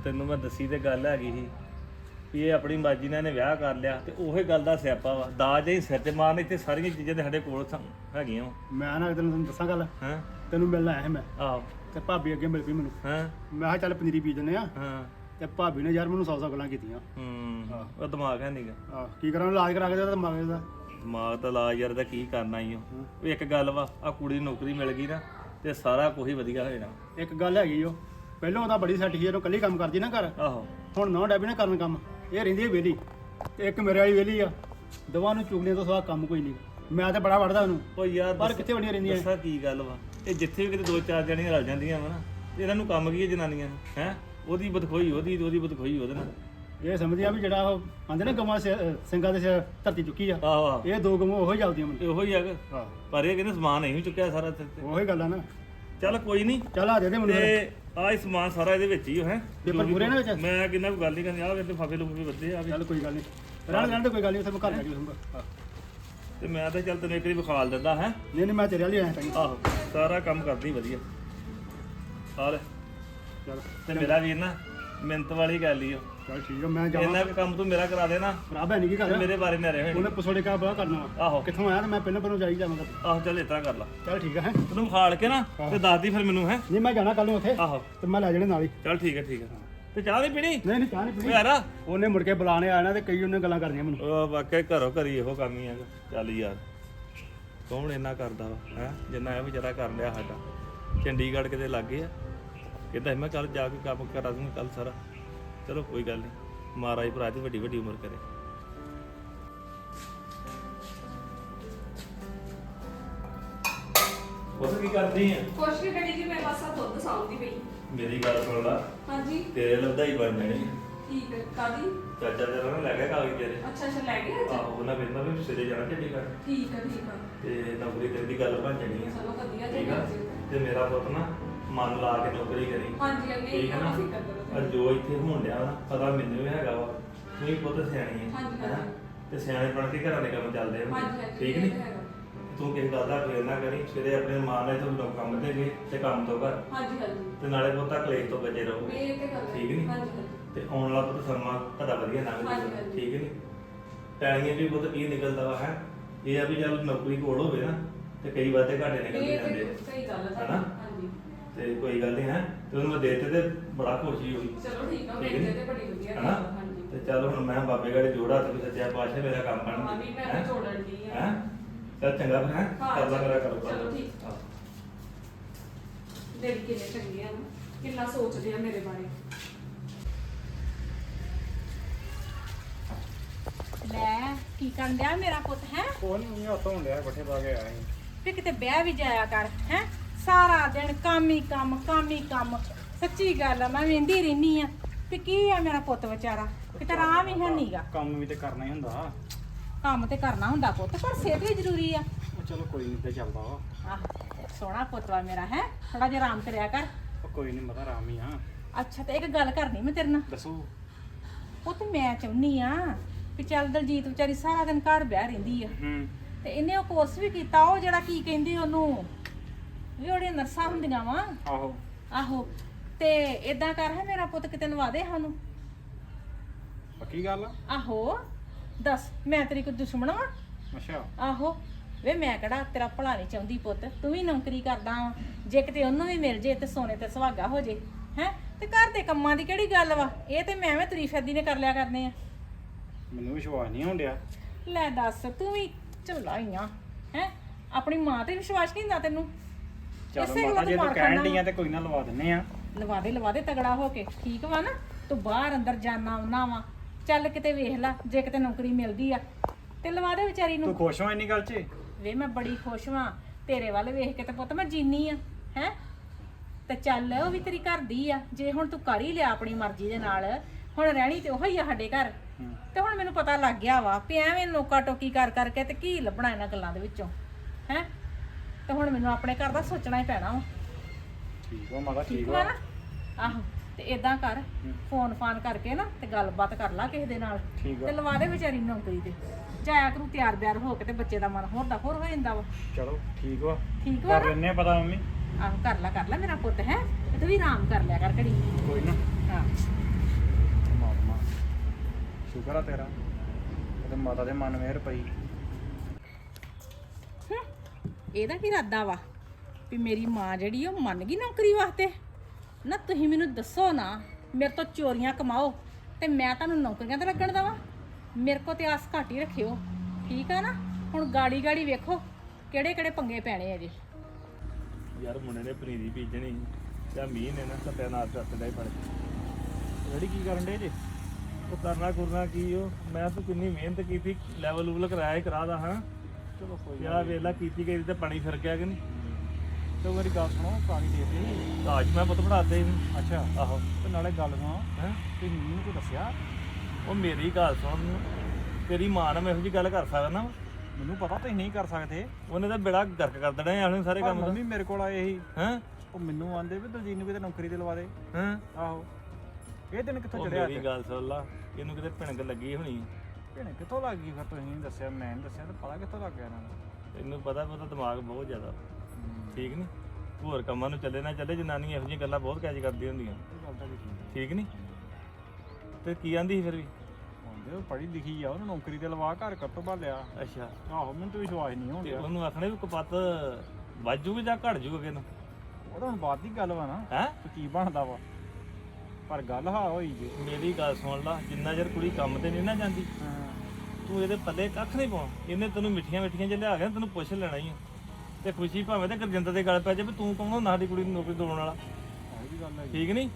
ਤੈਨੂੰ ਮੈਂ ਦੱਸੀ ਤੇ ਗੱਲ ਹੈਗੀ ਸੀ ਵੀ ਇਹ ਆਪਣੀ ਮਰਜ਼ੀ ਨਾਲ ਇਹਨੇ ਵਿਆਹ ਕਰ ਲਿਆ ਤੇ ਉਹੀ ਗੱਲ ਦਾ ਸਿਆਪਾ ਵਾ। ਦਾਜ ਹੀ ਸਿਰ ਤੇ ਮਾਰਨ ਇੱਥੇ ਸਾਰੀਆਂ ਚੀਜ਼ਾਂ ਤੇ ਸਾਡੇ ਕੋਲ ਸੰ- ਹੈਗੀਆਂ ਵਾ। ਮੈਂ ਨਾ ਤੈਨੂੰ ਦੱਸਾਂ ਗੱਲ। ਹਾਂ? ਤੈਨੂੰ ਮਿਲਣ ਆਇਆ ਸੀ ਮੈਂ। ਆਹੋ। ਤੇ ਭਾਬੀ ਅੱਗੇ ਮਿਲ ਪਈ ਮੈਨੂੰ। ਹਾਂ? ਮੈਂ ਕਿਹਾ ਚੱਲ ਪਨੀਰੀ ਬੀਜ ਦਿੰਦੇ ਆ। ਹਾਂ। ਤੇ ਭਾਬੀ ਨੇ ਯਾਰ ਮੈਨੂੰ ਸੌ ਸੌ ਗੱਲਾਂ ਕੀਤੀਆਂ। ਹੂੰ ਉਹ ਦਿਮਾਗ ਹੈ ਨਹੀਂਗਾ ਆ ਕੀ ਕਰਾਂ ਇਲਾਜ ਕਰਾ ਕੇ ਤਾਂ ਮਗਰ ਦਾ ਦਿਮਾਗ ਤਾਂ ਲਾ ਯਾਰ ਦਾ ਕੀ ਕਰਨਾ ਈ ਓ। ਉਹ ਇੱਕ ਗੱਲ ਵਾ ਆ ਕੁੜੀ ਨੂੰ ਨੌਕਰੀ ਮਿਲ ਗਈ ਨਾ ਤੇ ਸਾਰਾ ਕੁਝ ਹੀ ਵਧੀਆ ਹੋ ਜਾਣਾ ਇੱਕ ਗੱਲ ਹੈਗੀ ਓ ਪਹਿਲਾਂ ਉਹਦਾ ਬੜੀ ਸੈੱਟ ਸੀ ਇਹਨੂੰ ਕੱਲੀ ਕੰਮ ਕਰਦੀ ਨਾ ਘਰ। ਆਹੋ। ਹੁਣ ਨੌ ਡੈਬੀ ਨੇ ਕਰਨ ਕੰਮ ਇਹ ਰਹਿੰਦੀ ਹੈ ਵਿਹਲੀ। ਤੇ ਇੱਕ ਮੇਰੇ ਵਾਲੀ ਵਿਹਲੀ ਆ ਦੋਵਾਂ ਨੂੰ ਚੁਗਲੀਆਂ ਤੋਂ ਸਵਾ ਕੰਮ ਕੋਈ ਨਹੀਂ ਮੈਂ ਤੇ ਬੜਾ ਵੜਦਾ ਉਹਨੂੰ। ਉਹ ਯਾਰ ਪਰ ਦੱਸ- ਕਿੱਥੇ ਵੜੀਆਂ ਰਹਿੰਦੀਆਂ ਦੱਸਾਂ ਕੀ ਗੱਲ ਵਾ? ਇਹ ਜਿੱਥੇ ਵੀ ਕਿਤੇ ਦੋ ਚਾਰ ਜਣੀਆਂ ਰਲ ਜਾਂਦੀਆਂ ਵਾ ਨਾ ਇਹਨਾਂ ਨੂੰ ਕੰਮ ਕੀ ਹੈ ਜਨਾਨੀਆਂ ਨੂੰ ਹੈ? ਉਹਦੀ ਬਦਖੋਈ ਉਹਦੀ ਉਹਦੀ ਬਦਖੋਈ ਉਹਦੇ ਨਾਲ। ਇਹ ਸਮਝਦੀਆਂ ਵੀ ਜਿਹੜਾ ਉਹ ਆਂਦੇ ਨਾ ਗਵਾਂ ਸਿੰਘਾਂ ਦੇ ਸਿਰ ਧਰਤੀ ਚੁੱਕੀ ਆ। ਆਹੋ ਆਹੋ। ਇਹ ਦੋ ਗਵਾਂ ਉਹੋ ਹੀ ਚੱਲਦੀਆਂ ਮੈਨੂੰ ਤੇ ਉਹੀ ਹੈਗਾ ਹਾਂ ਪਰ ਇਹ ਕਹਿੰਦੇ ਸਮਾਨ ਨਹੀਂ ਚੁੱਕਿਆ ਸਾਰਾ ਤੇ ਤੇ- ਉਹੀ ਗੱਲ ਆ ਨਾ। ਚੱਲ ਕੋਈ ਨਹੀਂ ਚੱਲ ਆ ਦੇ ਦੇ ਮੈਨੂੰ ਤੇ ਆਹ ਹੀ ਸਮਾਨ ਸਾਰਾ ਇਹਦੇ ਵਿੱਚ ਹੀ ਹੈ। ਪੇਪਰ ਪੂਰੇ ਨੇ ਵਿੱਚ? ਮੈਂ ਕਿੰਨਾ ਕੋਈ ਗੱਲ ਨਹੀਂ ਕਰਨੀ ਆਹ ਵੇ ਤੇ ਫਾਫੇ ਲੋਕ ਵੀ ਵੱਧੇ ਆ ਵੀ ਚੱਲ ਕੋਈ ਗੱਲ ਨਹੀਂ ਰਹਿਣ ਰਹਿਣ ਤੇ ਕੋਈ ਗੱਲ ਨਹੀਂ ਉੱਥੇ ਮੈਂ ਘਰ ਜਾ ਕੇ ਹਾਂ? ਤੇ ਮੈਂ ਤਾਂ ਚੱਲ ਤੈਨੂੰ ਇੱਕ ਵਾਰੀ ਵਿਖਾਲ ਦਿੰਦਾ ਹੈ। ਨਹੀਂ ਨਹੀਂ ਮੈਂ ਤੇਰੇ ਵਾਲੀ ਆਇਆ ਤਾਂ ਆਹੋ ਸਾਰਾ ਕੰਮ ਕਰਦੀ ਵਧੀਆ। ਹਾਲ ਚੱਲ। ਤੇ ਮੇਰਾ ਵੀਰ ਨਾ ਮਿੰਤ ਵਾਲੀ ਗੱਲ ਹੀ ਓ ਚਲ ਠੀਕ ਆ ਮੈਂ ਇੰਨਾ ਜਾਵਾਂ ਕੁ ਕੰਮ ਤੂੰ ਮੇਰਾ ਕਰਾ ਦੇ ਨਾ। ਖਰਾਬ ਹੈ ਨਹੀਂ ਕੀ ਤੇ ਕਰ ਮੇਰੇ ਬਾਰੇ ਨਾ ਰਹੇ ਉਹਨੇ ਪਸੋੜੇ ਕਾ ਬੜਾ ਕਰਨਾ ਵਾ। ਆਹੋ। ਕਿੱਥੋਂ ਆਇਆ ਤੇ ਮੈਂ ਪਹਿਲਾਂ ਪਹਿਲਾਂ ਜਾਈ ਜਾਵਾਂਗਾ। ਆਹੋ ਚੱਲ ਇਤਰਾ ਕਰ ਲਾ। ਚਲ ਠੀਕ ਆ ਹੈ। ਤੈਨੂੰ ਖਾਲ ਕੇ ਨਾ ਤੇ ਦੱਸ ਦੀ ਫਿਰ ਮੈਨੂੰ ਹੈ। ਨਹੀਂ ਮੈਂ ਜਾਣਾ ਕੱਲ ਨੂੰ ਉੱਥੇ। ਆਹੋ। ਤੇ ਮੈਂ ਲੈ ਜਾਣੇ ਨਾਲ ਹੀ। ਚੱਲ ਠੀਕ ਹੈ ਠੀਕ ਹੈ ਤੇ ਚਾਹ ਨਹੀਂ ਪੀਣੀ? ਨਹੀਂ ਨਹੀਂ ਚਾਹ ਨਹੀਂ ਪੀਣੀ। ਯਾਰ। ਉਹਨੇ ਮੁੜ ਕੇ ਬੁਲਾਣੇ ਆਣਾ ਤੇ ਕਈ ਉਹਨੇ ਗੱਲਾਂ ਕਰਨੀਆਂ ਮੈਨੂੰ। ਉਹ ਵਾਕਿਆ ਘਰੋਂ ਘਰੀ ਇਹੋ ਕੰਮ ਹੀ ਹੈਗਾ ਚੱਲ ਯਾਰ। ਕੌਣ ਇੰਨਾ ਕਰਦਾ ਵਾ ਹੈ? ਜਿੰਨਾ ਇਹ ਵਿਚਾਰਾ ਕਰ ਲਿਆ ਸਾਡਾ। ਚੰਡੀਗੜ੍ਹ ਕਿਤੇ ਲੱਗੇ ਆ ਕਹਿੰਦਾ ਸੀ ਮੈਂ ਕੱਲ ਜਾ ਕੇ ਕੰਮ ਕਰਾ ਦੂੰਗਾ ਕੱਲ ਸਾਰਾ। ਚਲੋ ਕੋਈ ਗੱਲ ਨਹੀਂ ਮਹਾਰਾਜ ਭਰਾ ਦੀ ਵੱਡੀ ਵੱਡੀ ਉਮਰ ਕਰੇ। ਉਹ ਕੀ ਕਰਦੀ ਆ? ਕੁਛ ਵੀ ਕਰੀ ਜੀ ਮੈਂ ਬਸ ਆ ਦੁੱਧ ਸਾਂਭਦੀ ਪਈ। ਮੇਰੀ ਗੱਲ ਸੁਣ ਲਾ। ਹਾਂਜੀ। ਤੇਰੇ ਲੱਦਾ ਹੀ ਬਣ ਜਾਣੀ। ਠੀਕ ਹੈ ਕਾਦੀ ਚਾਚਾ ਤੇਰਾ ਨਾ ਲੈ ਗਿਆ ਕਾਗਜ਼ ਤੇਰੇ। ਅੱਛਾ ਅੱਛਾ ਲੈ ਗਏ ਅੱਜ? ਆਹੋ ਉਹਨਾਂ ਕਹਿੰਦਾ ਵੀ ਸਿਰੇ ਜਾਣਾ ਚੰਡੀਗੜ੍ਹ ਠੀਕ ਹੈ ਠੀਕ ਹੈ ਤੇ ਨੌਕਰੀ ਤੇਰੀ ਦੀ ਗੱਲ ਬਣ ਜਾਣੀ ਆ। ਚਲੋ ਵਧੀਆ ਜੀ ਠੀਕ ਆ? ਤੇ ਮੇਰਾ ਪੁੱਤ ਨਾ ਮਨ ਲਾ ਕੇ ਨੌਕਰੀ ਕਰੀ ਹਾਂਜੀ ਠੀਕ ਹੈ ਨਾ ਨਾ ਫਿਕਰ ਕਰੋ ਪਰ ਜੋ ਇੱਥੇ ਹੋਣ ਡਿਆ ਨਾ ਪਤਾ ਮੈਨੂੰ ਵੀ ਹੈਗਾ ਵਾ ਤੂੰ ਹੀ ਪੁੱਤ ਸਿਆਣੀ ਹੈ ਹਾਂਜੀ, ਹੈਂ? ਹਾਂਜੀ। ਤੇ ਸਿਆਣੇ ਬਣ ਕੇ ਘਰਾਂ ਦੇ ਕੰਮ ਚੱਲਦੇ ਹਾਂਜੀ ਹਾਂਜੀ ਠੀਕ ਇਹ ਨਹੀਂ ਤਾਂ ਹੈਗਾ। ਤੂੰ ਕਿਸੇ ਗੱਲ ਦਾ ਫੇਰ ਨਾ ਕਰੀ ਸਵੇਰੇ ਆਪਣੇ ਮਾਂ ਨਾਲ ਤੋਂ ਕੰਮ ਤੇ ਗਏ ਤੇ ਕੰਮ ਤੋਂ ਘਰ ਹਾਂਜੀ ਹਾਂਜੀ ਤੇ ਨਾਲੇ ਪੁੱਤਾ ਕਲੇਸ਼ ਤੋਂ ਬਚੇ ਰਹੋ ਇਹ ਤੇ ਗੱਲ ਹੈ। ਠੀਕ ਨੀ? ਹਾਂਜੀ ਹਾਂਜੀ ਤੇ ਆਉਣ ਵਾਲਾ ਪੁੱਤ ਸਮਾਂ ਤੁਹਾਡਾ ਵਧੀਆ ਲੰਘ ਹਾਂਜੀ, ਜਾਊਗਾ ਹਾਂਜੀ। ਠੀਕ ਨਹੀਂ ਟਾਈਆਂ ਵੀ ਪੁੱਤ ਕੀ ਨਿਕਲਦਾ ਵਾ ਹੈ ਇਹ ਆ ਵੀ ਚੱਲ ਨੌਕਰੀ ਕੋਲ ਹੋਵੇ ਨਾ ਤੇ ਕਈ ਵਾਰ ਤੇ ਘਾਟੇ ਨਿਕਲ ਇਹ ਜਾਂਦੇ ਸਹੀ ਗੱਲ ਹੈ ਹਨਾ? ਹਾਂਜੀ ਤੇ ਕੋਈ ਗੱਲ ਨਹੀਂ ਹੈ? ਤੇ ਉਹਨੂੰ ਮੈਂ ਦੇਤੇ ਤੇ ਬੜਾ ਖੁਸ਼ੀ ਹੋਈ। ਚਲੋ ਠੀਕ ਆ ਮੇਰੇ ਨੀ? ਤੇ ਬੜੀ ਵਧੀਆ ਗੱਲ ਹਨਾ ਆ, ਹਾਂਜੀ। ਤੇ ਚੱਲ ਹੁਣ ਮੈਂ ਬਾਬੇ ਗਾੜੇ ਜੋੜਾ ਤੇ ਸੱਚਿਆ ਪਾਸ਼ਾ ਮੇਰਾ ਕੰਮ ਬਣ ਹਾਂ ਵੀ ਮੈਂ ਜੋੜਨ ਦੀ ਆ। ਹੈ? ਚੱਲ ਚੰਗਾ ਫਿਰ ਹੈ? ਹਾਂ, ਕਰ ਲਾ ਮੇਰਾ ਕਰੋ ਚਲੋ ਠੀਕ। ਹਾਂ। ਡੈਡੀ ਕਿੰਨੇ ਚੰਗੇ ਆ ਨਾ। ਕਿੰਨਾ ਸੋਚਦੇ ਆ ਮੇਰੇ ਬਾਰੇ। ਲੈ ਕੀ ਕਰਨ ਡਿਆ ਮੇਰਾ ਪੁੱਤ ਹੈ? ਕੋਈ ਨਹੀਂ ਹੱਥ ਹੋਣ ਡਿਆ ਬੱਠੇ ਪਾ ਕੇ ਆਇਆ ਸੀ। ਵੀ ਕਿਤੇ ਵਿਆਹ ਵੀ ਜਾਇਆ ਕਰ ਹੈ? ਸਾਰਾ ਦਿਨ ਕੰਮ ਹੀ ਕੰਮ ਕੰਮ ਹੀ ਕੰਮ। ਸੱਚੀ ਗੱਲ ਆ ਮੈਂ ਵੇਂਦੀ ਰਹਿਨੀ ਆ। ਵੀ ਕੀ ਆ ਮੇਰਾ ਪੁੱਤ ਵਿਚਾਰਾ? ਕਿਤੇ ਆਰਾਮ ਹੀ ਹੈ ਨੀਗਾ। ਕੰਮ ਵੀ ਤੇ ਕਰਨਾ ਹੀ ਹੁੰਦਾ। ਕੰਮ ਤੇ ਕਰਨਾ ਹੁੰਦਾ ਪੁੱਤ ਪਰ ਸਿਹਤ ਵੀ ਜ਼ਰੂਰੀ ਆ। ਉਹ ਚਲੋ ਕੋਈ ਨਹੀਂ ਤੇ ਚੱਲਦਾ ਵਾ। ਆਹ ਸੋਹਣਾ ਪੁੱਤ ਵਾ ਮੇਰਾ ਹੈ? ਥੋੜਾ ਜਿਹਾ ਆਰਾਮ ਕਰਿਆ ਕਰ। ਉਹ ਕੋਈ ਨਹੀਂ ਮਤਾ ਆਰਾਮ ਹੀ ਆ। ਅੱਛਾ ਤੇ ਇੱਕ ਗੱਲ ਕਰਨੀ ਮੈਂ ਤੇਰੇ ਨਾਲ। ਦੱਸੋ। ਪੁੱਤ ਮੈਂ ਚਾਹੁੰਨੀ ਆ ਵੀ ਚੱਲ ਦਲਜੀਤ ਵਿਚਾਰੀ ਸਾਰਾ ਦਿਨ ਘਰ ਬਹਿ ਰਹਿੰਦੀ ਆ। ਹੂੰ। ਤੇ ਇਹਨੇ ਉਹ ਕੋਰਸ ਵੀ ਕੀਤਾ ਉਹ ਜਿਹੜਾ ਕੀ ਕਹਿੰਦੇ ਉਹਨੂੰ ਵੀ ਉਹੜੀਆਂ ਨਰਸਾਂ ਹੁੰਦੀਆਂ ਵਾ। ਆਹੋ। ਆਹੋ। ਤੇ ਇਦਾਂ ਕਰ ਹੈ ਮੇਰਾ ਪੁੱਤ ਕਿਤੇ ਲਵਾ ਦੇ ਸਾਨੂੰ। ਪੱਕੀ ਗੱਲ ਆ? ਆਹੋ। ਦੱਸ ਮੈਂ ਤੇਰੀ ਕੋਈ ਦੁਸ਼ਮਣ ਵਾਂ? ਅੱਛਾ। ਆਹੋ। ਵੇ ਮੈਂ ਕਿਹੜਾ ਤੇਰਾ ਭਲਾ ਨਹੀਂ ਚਾਹੁੰਦੀ ਪੁੱਤ। ਤੂੰ ਵੀ ਨੌਕਰੀ ਕਰਦਾ ਵਾ। ਜੇ ਕਿਤੇ ਉਹਨੂੰ ਵੀ ਮਿਲ ਜੇ ਤੇ ਸੋਨੇ ਤੇ ਸੁਹਾਗਾ ਹੋ ਜੇ ਹੈ? ਤੇ ਘਰ ਦੇ ਕੰਮਾਂ ਦੀ ਕਿਹੜੀ ਗੱਲ ਵਾ? ਇਹ ਤੇ ਮੈਂ ਐਵੇਂ ਤੁਰੀ ਫਿਰਦੀ ਨੇ ਕਰ ਲਿਆ ਕਰਨੇ ਆ। ਮੈਨੂੰ ਵਿਸ਼ਵਾਸ ਨਹੀਂ ਹੁੰਦਿਆ ਲੈ ਦੱਸ ਤੂੰ ਵੀ ਝੋਲਾ ਹੀ ਆ ਹੈ? ਆਪਣੀ ਮਾਂ ਤੇ ਵਿਸ਼ਵਾਸ ਨਹੀਂ ਹੁੰਦਾ ਤੈਨੂੰ? ਚਲ ਇਸੇ ਮਾਤਾ ਗੱਲੋਂ ਜੇ ਤੂੰ ਤੂੰ ਮਾਰ ਕਹਿਣ ਖਾਨਾ ਡੀਆਂ ਤੇ ਕੋਈ ਨਾ ਲਵਾ ਦਿੰਨੇ ਆ। ਲਵਾ ਦੇ ਲਵਾ ਦੇ ਤਗੜਾ ਹੋ ਕੇ। ਠੀਕ ਵਾ ਨਾ? ਤੂੰ ਬਾਹਰ ਅੰਦਰ ਜਾਣਾ ਆਉਣਾ ਵਾ। ਚੱਲ ਕਿਤੇ ਵੇਖ ਲੈ ਜੇ ਕਿਤੇ ਨੌਕਰੀ ਮਿਲਦੀ ਆ। ਤੇ ਲਵਾ ਦੇ ਵਿਚਾਰੀ ਤੂੰ ਨੂੰ ਖੁਸ਼ ਹੋ ਇੰਨੀ ਗੱਲ 'ਚ? ਵੇ ਮੈਂ ਬੜੀ ਖੁਸ਼ ਵਾਂ। ਤੇਰੇ ਵੱਲ ਵੇਖ ਕੇ ਤੇ ਪੁੱਤ ਮੈਂ ਜੀਨੀ ਆ ਹੈ? ਤੇ ਚੱਲ ਉਹ ਵੀ ਤੇਰੀ ਘਰ ਦੀ ਆ। ਜੇ ਹੁਣ ਤੂੰ ਕਰ ਹੀ ਲਿਆ ਆਪਣੀ ਮਰਜ਼ੀ ਦੇ ਨਾਲ ਹੁਣ ਰਹਿਣੀ ਤੇ ਉਹੀ ਆ ਸਾਡੇ ਘਰ। ਹੂੰ। ਤੇ ਹੁਣ ਮੈਨੂੰ ਪਤਾ ਲੱਗ ਗਿਆ ਵਾ ਵੀ ਐਵੇਂ ਨੋਕਾ ਟੋਕੀ ਕਰ ਕਰਕੇ ਤੇ ਕੀ ਲੱਭਣਾ ਇਹਨਾਂ ਗੱਲਾਂ ਦੇ ਵਿੱਚੋਂ ਹੈ? ਤੇ ਹੁਣ ਮੈਨੂੰ ਆਪਣੇ ਘਰ ਦਾ ਸੋਚਣਾ ਹੀ ਪੈਣਾ ਵਾ। ਠੀਕ ਵਾ ਮਾਤਾ ਠੀਕ ਠੀਕ ਵਾ ਨਾ? ਆਹੋ ਤੇ ਇਦਾਂ ਕਰ ਫੋਨ ਫਾਨ ਕਰਕੇ ਨਾ ਤੇ ਗੱਲਬਾਤ ਕਰ ਲਾ ਕਿਸੇ ਦੇ ਨਾਲ। ਠੀਕ ਤੇ ਆ ਲਵਾ ਦੇ ਵਿਚਾਰੀ ਨੂੰ ਨੌਕਰੀ ਤੇ। ਜਾਇਆ ਕਰੂ ਤਿਆਰ ਬਿਆਰ ਹੋ ਕੇ ਤੇ ਬੱਚੇ ਦਾ ਮਨ ਹੋਰ ਦਾ ਹੋਰ ਹੋ ਜਾਂਦਾ ਵਾ। ਚਲੋ ਠੀਕ ਵਾ। ਠੀਕ ਵਾ ਕਰ ਨਾ? ਲੈਨੇ ਆ ਪਤਾ ਮੰਮੀ। ਆਹੋ ਕਰ ਲਾ ਕਰ ਲਾ ਮੇਰਾ ਪੁੱਤ ਹੈ? ਤੇ ਤੂੰ ਵੀ ਆਰਾਮ ਕਰ ਲਿਆ ਕਰ ਘੜੀ। ਕੋਈ ਨਾ। ਹਾਂ। ਮਾਤਮਾ ਸ਼ੁਕਰ ਆ ਤੇਰਾ। ਤੇ ਮਾਤਾ ਦੇ ਮਨ ਮੇਰ ਪਈ। ਇਹਦਾ ਕੀ ਇਰਾਦਾ ਵਾ? ਵੀ ਮੇਰੀ ਮਾਂ ਜਿਹੜੀ ਉਹ ਮੰਨ ਗਈ ਨੌਕਰੀ ਵਾਸਤੇ? ਨਾ ਤੁਸੀਂ ਮੈਨੂੰ ਦੱਸੋ ਨਾ, ਮੇਰੇ ਤੋਂ ਚੋਰੀਆਂ ਕਮਾਓ ਤੇ ਮੈਂ ਤੁਹਾਨੂੰ ਨੌਕਰੀਆਂ ਤੇ ਲੱਗਣ ਦਵਾਂ? ਮੇਰੇ ਕੋ ਤੇ ਆਸ ਘੱਟ ਹੀ ਰੱਖਿਓ, ਠੀਕ ਆ ਨਾ? ਹੁਣ ਗਾੜੀ ਗਾੜੀ ਵੇਖੋ, ਕਿਹੜੇ ਕਿਹੜੇ ਪੰਗੇ ਪੈਣੇ ਆ ਜੀ ਯਾਰ ਮੁੰਡੇ ਨੇ ਪਨੀਰੀ ਬੀਜਣੀ ਤੇ ਮੀਂਹ ਨੇ ਨਾ ਸਤਿਆਨਾਸ਼ ਕਰ ਦਿੱਤਾ ਹੀ ਫੜ ਕੇ ਕੀ ਕਰਨ ਦੇ ਜੇ? ਉਹ ਕਰਨਾ ਕਰਨਾ ਕੀ ਉਹ ਮੈਂ ਤਾਂ ਕਿੰਨੀ ਮਿਹਨਤ ਕੀਤੀ ਲੈਵਲ ਲੂਵਲ ਕਰਾਇਆ ਹੀ ਕਰਾ ਦਾ ਹਾਂ। ਚਲੋ ਕੋਈ ਯਾਰ ਵੇਲਾ ਕੀਤੀ ਗਈ ਤੇ ਪਾਣੀ ਫਿਰ ਗਿਆ ਕਿ ਨਹੀਂ? ਤੇ ਮੇਰੀ ਗੱਲ ਸੁਣੋ ਪਾਣੀ ਦੇ ਦੇ। ਤਾਜ ਮੈਂ ਪੁੱਤ ਪੜਾਤੇ ਅੱਛਾ। ਆਹੋ। ਤੇ ਨਾਲੇ ਗੱਲ ਸੁਣੋ ਹੈ? ਤੇ ਮੈਨੂੰ ਕੋਈ ਦੱਸਿਆ? ਉਹ ਮੇਰੀ ਗੱਲ ਸੁਣ। ਤੇਰੀ ਮਾਂ ਨਾਲ ਮੈਂ ਇਹੋ ਜੀ ਗੱਲ ਕਰ ਸਕਦਾ ਨਾ। ਮੈਨੂੰ ਪਤਾ ਤੁਸੀਂ ਨਹੀਂ ਕਰ ਸਕਦੇ। ਉਹਨੇ ਤਾਂ ਬੇੜਾ ਗਰਕ ਕਰ ਦੇਣਾ ਇਹਨੇ ਸਾਰੇ ਪਰ ਕੰਮ ਦਾ। ਮੰਮੀ ਮੇਰੇ ਕੋਲ ਆਏ ਸੀ। ਹੈ? ਉਹ ਮੈਨੂੰ ਆਂਦੇ ਵੀ ਦਲਜੀਤ ਨੂੰ ਕਿਤੇ ਨੌਕਰੀ ਤੇ ਲਵਾ ਦੇ। ਹੈ? ਆਹੋ। ਇਹ ਦਿਨ ਕਿੱਥੋਂ ਉਹ ਚੜਿਆ ਮੇਰੀ ਗੱਲ ਸੁਣ ਲਾ। ਇਹਨੂੰ ਕਿਤੇ ਭਿਣਕ ਲੱਗੀ ਹੋਣੀ। ਭੈਣੇ ਕਿੱਥੋਂ ਲੱਗ ਗਈ ਫਿਰ ਤੁਸੀਂ? ਨਹੀਂ ਦੱਸਿਆ ਮੈਂ ਨਹੀਂ ਦੱਸਿਆ ਤੇ ਪਤਾ ਕਿੱਥੋਂ ਲੱਗ ਗਿਆ ਇਹਨਾਂ ਨੂੰ? ਤੈਨੂੰ ਪਤਾ ਪਤਾ ਦਿਮਾਗ ਬਹੁਤ ਜ਼ਿਆਦਾ। ਠੀਕ ਨਹੀਂ ਹੋਰ ਕੰਮਾਂ ਨੂੰ ਚੱਲੇ ਨਾ ਚੱਲੇ ਜਨਾਨੀਆਂ ਇਹੋ ਜਿਹੀਆਂ ਗੱਲਾਂ ਬਹੁਤ ਕੈਚ ਕਰਦੀਆਂ ਹੁੰਦੀਆਂ। ਇਹ ਗੱਲ ਤਾਂ ਵੀ ਠੀਕ ਠੀਕ ਨਹੀਂ ਤੇ ਕੀ ਆਂਦੀ ਸੀ ਫਿਰ ਵੀ? ਹੁੰਦੇ ਉਹ ਪੜ੍ਹੀ ਲਿਖੀ ਆ ਉਹਨੂੰ ਨੌਕਰੀ ਤੇ ਲਵਾ ਘਰ ਕੱਟੋ ਭਾਲਿਆ ਅੱਛਾ। ਆਹੋ ਮੈਨੂੰ ਤਾਂ ਵਿਸ਼ਵਾਸ ਨਹੀਂ ਤੇ ਹੁੰਦਾ ਉਹਨੂੰ ਆਖਣੇ ਵੀ ਕਪੱਤ ਵੱਜੂਗੀ ਜਾਂ ਘਟ ਜੂਗਾ ਕਿਨੂੰ ਉਹ ਤਾਂ ਹੁਣ ਬਾਤ ਦੀ ਗੱਲ ਵਾ ਨਾ। ਹੈ? ਕੀ ਬਣਦਾ ਵਾ? ਪਰ ਗੱਲ ਹਾਂ ਹੋਈ ਜੇ। ਮੇਰੀ ਗੱਲ ਸੁਣ ਲਾ ਜਿੰਨਾ ਚਿਰ ਕੁੜੀ ਕੰਮ ਤੇ ਨਹੀਂ ਨਾ ਜਾਂਦੀ ਤੂੰ ਇਹਦੇ ਪੱਲੇ ਕੱਖ ਨਹੀਂ ਪਾਉਣਾ। ਇਹਨੇ ਤੈਨੂੰ ਮਿੱਠੀਆਂ ਮਿੱਠੀਆਂ ਜਿਹਾ ਲਿਆ ਨਾ ਤੈਨੂੰ ਪੁੱਛ ਲੈਣਾ ਹੀ ਆ। ਤੇ ਖੁਸ਼ੀ ਭਾਵੇਂ ਤੇ ਗੁਰਜਿੰਦਰ ਦੇ ਗੱਲ ਪੈ ਜਾਏ ਵੀ ਤੂੰ ਕੌਣ ਹੁੰਦਾ ਸਾਡੀ ਕੁੜੀ ਨੂੰ ਨੌਕਰੀ ਦਿਵਾਉਣ ਵਾਲਾ? ਗੱਲ ਹੈ ਠੀਕ ਨਹੀਂ?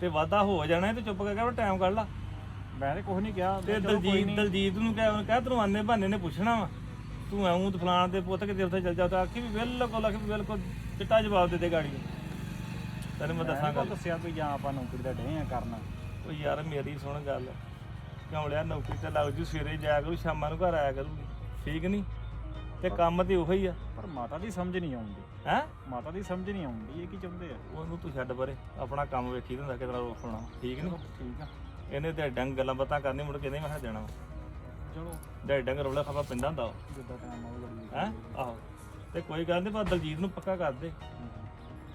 ਤੇ ਵਾਦਾ ਹੋ ਜਾਣਾ ਤੇ ਚੁੱਪ ਕਰਕੇ ਟਾਈਮ ਕੱਢ ਲਾ। ਮੈਂ ਤੇ ਕੁਝ ਨਹੀਂ ਕਿਹਾ। ਤੇ ਦਲਜੀਤ। ਦਲਜੀਤ ਨੂੰ ਕਹਿ ਉਹਨੂੰ ਕਹਿ ਤੈਨੂੰ ਆਨੇ ਬਹਾਨੇ ਨੇ ਪੁੱਛਣਾ ਵਾ। ਤੂੰ ਐਉਂ ਤੇ ਫਲਾਣ ਦੇ ਪੁੱਤ ਕਿਤੇ ਉੱਥੇ ਚੱਲ ਜਾ ਤਾਂ ਆਖੀ ਵੀ ਬਿਲਕੁਲ ਆਖੀ ਵੀ ਬਿਲਕੁਲ ਚਿੱਟਾ ਜਵਾਬ ਦੇ ਦੇ ਗਾੜੀ ਨੂੰ। ਤੈਨੂੰ ਮੈਂ ਦੱਸਾਂ ਗੱਲ। ਤਾਂ ਦੱਸਿਆ ਵੀ ਜਾਂ ਆਪਾਂ ਨੌਕਰੀ ਦਾ ਡੇ ਆ ਕਰਨਾ। ਉਹ ਯਾਰ ਮੇਰੀ ਸੁਣ ਗੱਲ। ਕਮਲਿਆ ਨੌਕਰੀ ਤੇ ਲੱਗ ਜੂ ਸਵੇਰੇ ਜਾਇਆ ਕਰੂ ਸ਼ਾਮਾਂ ਨੂੰ ਘਰ ਆਇਆ ਕਰੂਗੀ। ਠੀਕ ਨਹੀਂ? ਤੇ ਕੰਮ ਤੇ ਉਹੀ ਆ। ਪਰ ਮਾਤਾ ਦੀ ਸਮਝ ਨਹੀਂ ਆਉਂਦੀ। ਹੈ? ਮਾਤਾ ਦੀ ਸਮਝ ਨਹੀਂ ਆਉਂਦੀ ਇਹ ਕੀ ਚਾਹੁੰਦੇ ਆ? ਉਹਨੂੰ ਤੂੰ ਛੱਡ ਪਰੇ। ਆਪਣਾ ਕੰਮ ਵੇਖੀ ਦਿੰਦਾ ਕਿਦਾਂ ਰੋਕਣਾ ਠੀਕ ਨਹੀਂ? ਠੀਕ ਆ। ਇਹਨੇ ਤੇ ਡੰਗ ਗੱਲਾਂ ਬਾਤਾਂ ਕਰਨੀ ਮੁੜ ਕੇ ਨਹੀਂ ਮੈਂ ਜਾਣਾ ਚਲੋ। ਡੇ ਡੰਗ ਰੋਲਾ ਖਾਪਾ ਪਿੰਦਾ ਹੁੰਦਾ ਜਿੱਦਾਂ ਟਾਈਮ ਆਊਗਾ ਹੈ? ਆਹੋ। ਤੇ ਕੋਈ ਗੱਲ ਨਹੀਂ ਪਰ ਦਲਜੀਤ ਨੂੰ ਪੱਕਾ ਕਰ ਦੇ।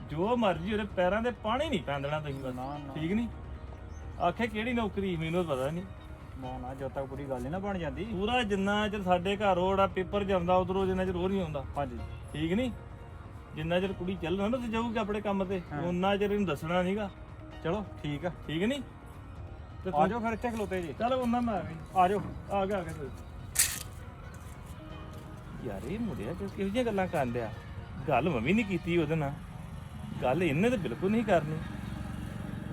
ਜੋ ਮਰਜ਼ੀ ਉਹਦੇ ਪੈਰਾਂ ਦੇ ਪਾਣੀ ਨਹੀਂ ਪੈਣ ਦੇਣਾ ਤੁਸੀਂ ਬਸ। ਨਾ ਨਾ। ਠੀਕ ਨਹੀਂ? ਆਖੇ ਕਿਹੜੀ ਨੌਕਰੀ ਮੈਨੂੰ ਤਾਂ ਪਤਾ ਨਹੀਂ। ਨਾ ਨਾ ਜਦ ਤੱਕ ਪੂਰੀ ਗੱਲ ਨਹੀਂ ਨਾ ਬਣ ਜਾਂਦੀ। ਪੂਰਾ ਜਿੰਨਾ ਚਿਰ ਸਾਡੇ ਘਰ ਉਹ ਜਿਹੜਾ ਪੇਪਰ ਜਾਂਦਾ ਉਧਰੋਂ ਜਿੰਨਾ ਚਿਰ ਉਹ ਨਹੀਂ ਆਉਂਦਾ। ਹਾਂਜੀ। ਠੀਕ ਨਹੀਂ? ਜਿੰਨਾ ਚਿਰ ਕੁੜੀ ਚੱਲਣਾ ਨਾ ਤੇ ਜਾਊਗੀ ਆਪਣੇ ਕੰਮ ਤੇ ਉਹਨਾਂ ਚਿਰ ਇਹਨੂੰ ਦੱਸਣਾ ਨਹੀਂਗਾ ਚਲੋ ਠੀਕ ਆ। ਠੀਕ ਨਹੀਂ? ਤੇ ਆ ਜਾਓ ਫਿਰ ਇੱਥੇ ਖਲੋਤੇ ਜੀ। ਚਲ ਉਹਨਾਂ ਮੈਂ ਆ ਗਈ ਆ ਜਾਓ ਆ ਗਿਆ ਆ ਗਿਆ ਯਾਰ ਇਹ ਮੁੰਡਿਆ ਕਿ ਕਿਹੋ ਜਿਹੀਆਂ ਗੱਲਾਂ ਕਰਨ ਡਿਆ? ਗੱਲ ਮੈਂ ਵੀ ਨਹੀਂ ਕੀਤੀ ਉਹਦੇ ਨਾਲ। ਗੱਲ ਇਹਨੇ ਤਾਂ ਬਿਲਕੁਲ ਨਹੀਂ ਕਰਨੀ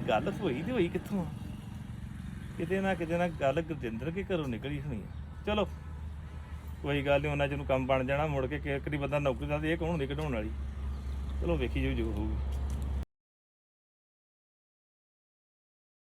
ਗੱਲ ਹੋਈ ਤੇ ਹੋਈ ਕਿੱਥੋਂ ਆ? ਕਿਤੇ ਨਾ ਕਿਤੇ ਨਾ ਗੱਲ ਗੁਰਜਿੰਦਰ ਕੇ ਘਰੋਂ ਨਿਕਲੀ ਹੋਣੀ ਆ। ਚਲੋ, ਕੋਈ ਗੱਲ ਨਹੀਂ, ਉਹਨਾਂ ਚ ਨੂੰ ਕੰਮ ਬਣ ਜਾਣਾ, ਮੁੜ ਕੇ ਕਿ ਬੰਦਾ ਨੌਕਰੀ ਦਾ ਤੇ ਇਹ ਕੌਣ ਨਹੀਂ ਕਢਾਉਣ ਵਾਲੀ ਚਲੋ, ਵੇਖੀ ਜੋ ਜੋ ਹੋਊਗੀ